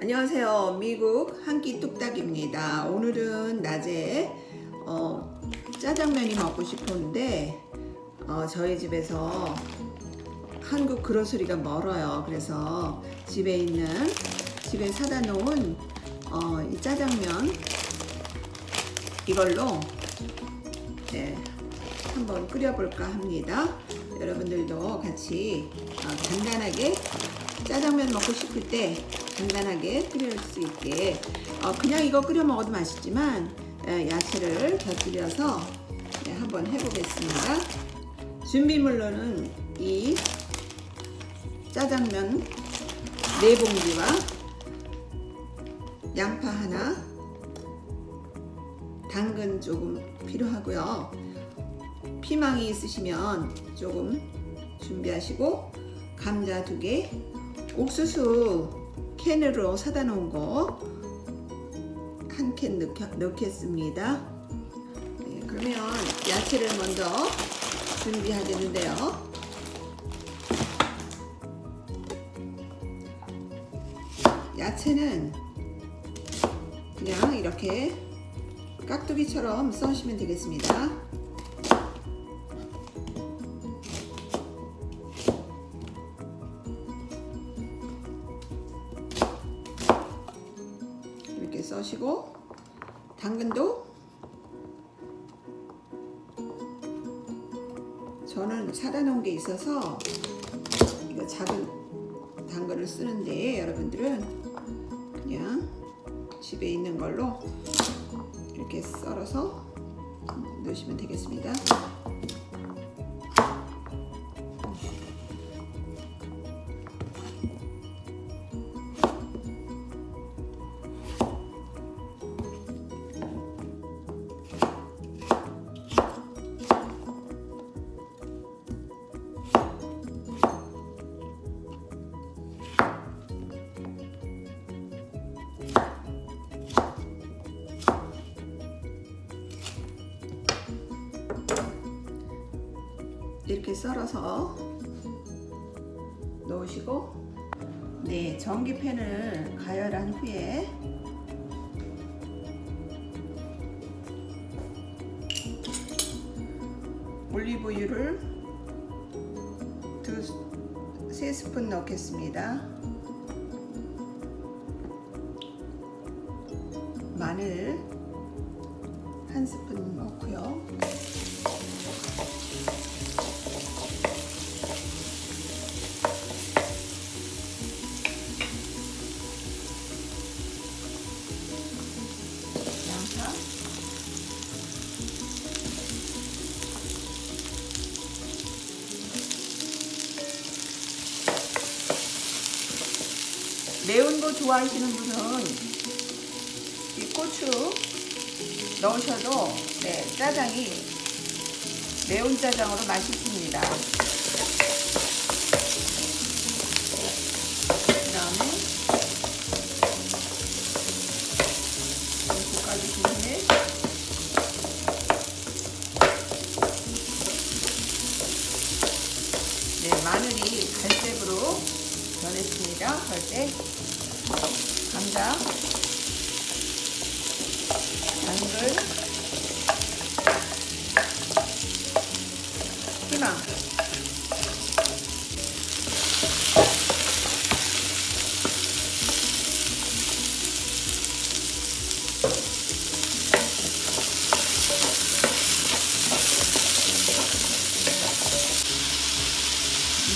안녕하세요. 미국 한 끼 뚝딱입니다. 오늘은 낮에 어, 짜장면이 먹고 싶었는데 어, 저희 집에서 한국 그로스리가 멀어요. 그래서 집에 있는 집에 사다 놓은 어, 이 짜장면 이걸로 네, 한번 끓여볼까 합니다. 여러분들도 같이 어, 간단하게 짜장면 먹고 싶을 때 간단하게 끓일 수 있게 어, 그냥 이거 끓여 먹어도 맛있지만 에, 야채를 곁들여서 네, 한번 해보겠습니다. 준비물로는 이 짜장면 네 봉지와 양파 하나, 당근 조금 필요하고요. 피망이 있으시면 조금 준비하시고 감자 두 개, 옥수수 캔으로 사다 놓은 거 한 캔 넣겠습니다. 네, 그러면 야채를 먼저 준비하겠는데요. 야채는 그냥 이렇게 깍두기처럼 써시면 되겠습니다. 써시고 당근도 저는 사다 놓은 게 있어서 이거 작은 당근을 쓰는데 여러분들은 그냥 집에 있는 걸로 이렇게 썰어서 넣으시면 되겠습니다. 이렇게 썰어서 넣으시고 네 전기팬을 가열한 후에 올리브유를 두 세 스푼 넣겠습니다. 마늘 한 스푼 넣고요. 매운 거 좋아하시는 분은 이 고추 넣으셔도 네, 짜장이 매운 짜장으로 맛있습니다. 그 다음에 볶아주신 후에 네, 마늘이 갈색으로 변했습니다. 갈색 감자 당근 피망.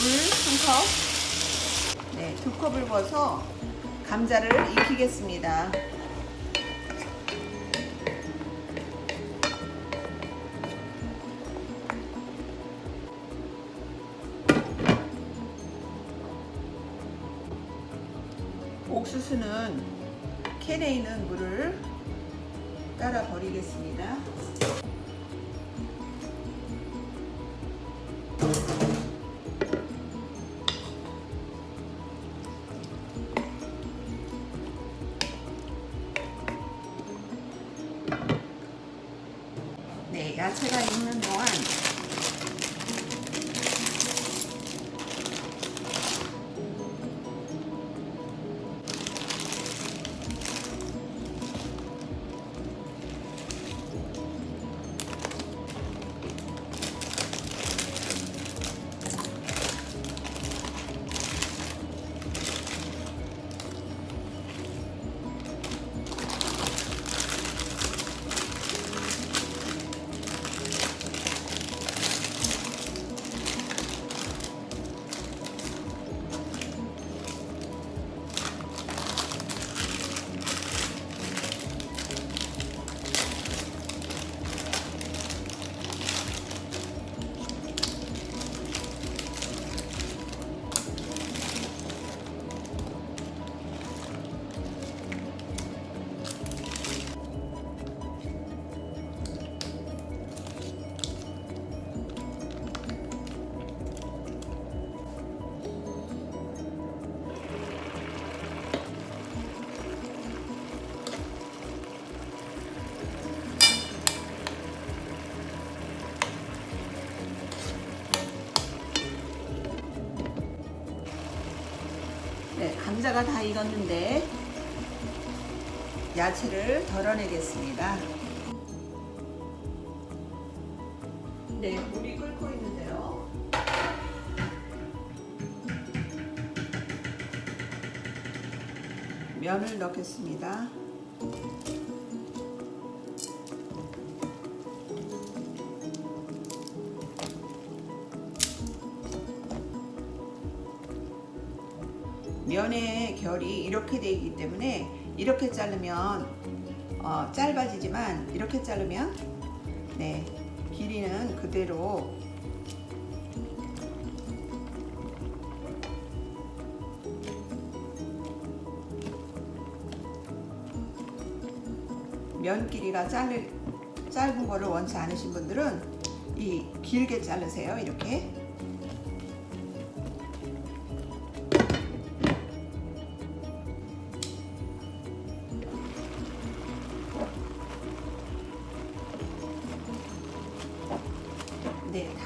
물 한 컵. 네, 두 컵을 부어서 감자를 익히겠습니다. 옥수수는 캔에 있는 물을 따라 버리겠습니다. 야채가 익는 동안 네, 감자가 다 익었는데 야채를 덜어내겠습니다. 네, 물이 끓고 있는데요. 면을 넣겠습니다. 면의 결이 이렇게 되어 있기 때문에 이렇게 자르면 어, 짧아지지만 이렇게 자르면 네 길이는 그대로 면 길이가 짧은 거를 원치 않으신 분들은 이 길게 자르세요 이렇게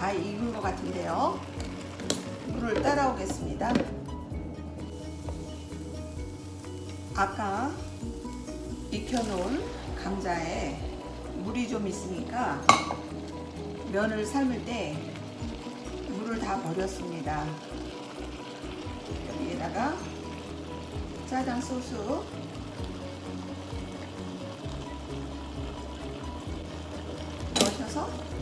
다 익은 것 같은데요. 물을 따라오겠습니다. 아까 익혀놓은 감자에 물이 좀 있으니까 면을 삶을 때 물을 다 버렸습니다. 여기에다가 짜장 소스 넣으셔서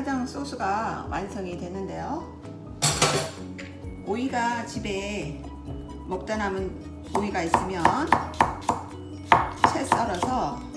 짜장 소스가 완성이 되는데요. 오이가 집에 먹다 남은 오이가 있으면 채 썰어서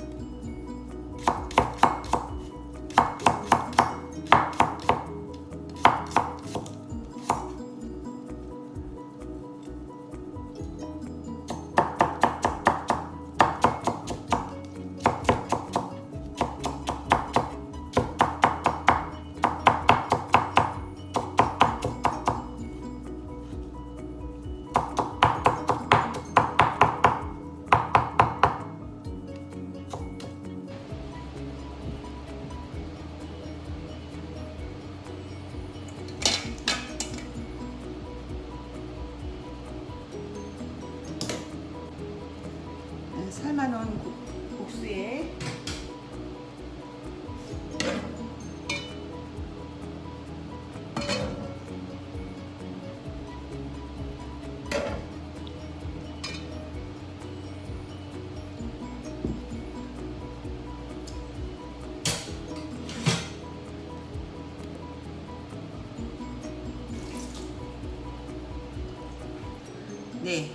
네.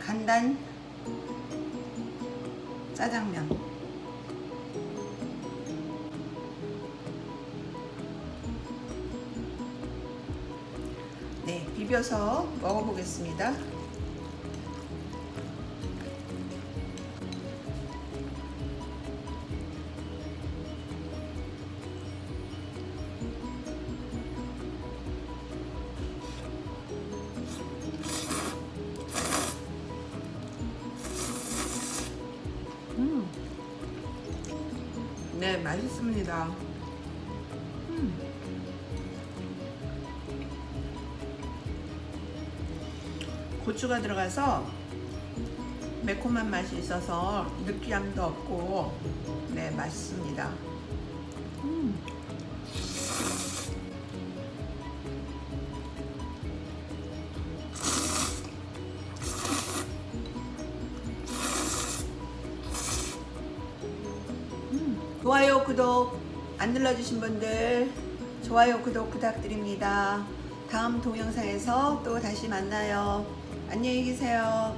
간단 짜장면. 네 비벼서 먹어보겠습니다 맛있습니다. 음. 고추가 들어가서 매콤한 맛이 있어서 느끼함도 없고 네 맛있습니다. 좋아요, 구독 안 눌러주신 분들 좋아요, 구독 부탁드립니다. 다음 동영상에서 또 다시 만나요. 안녕히 계세요.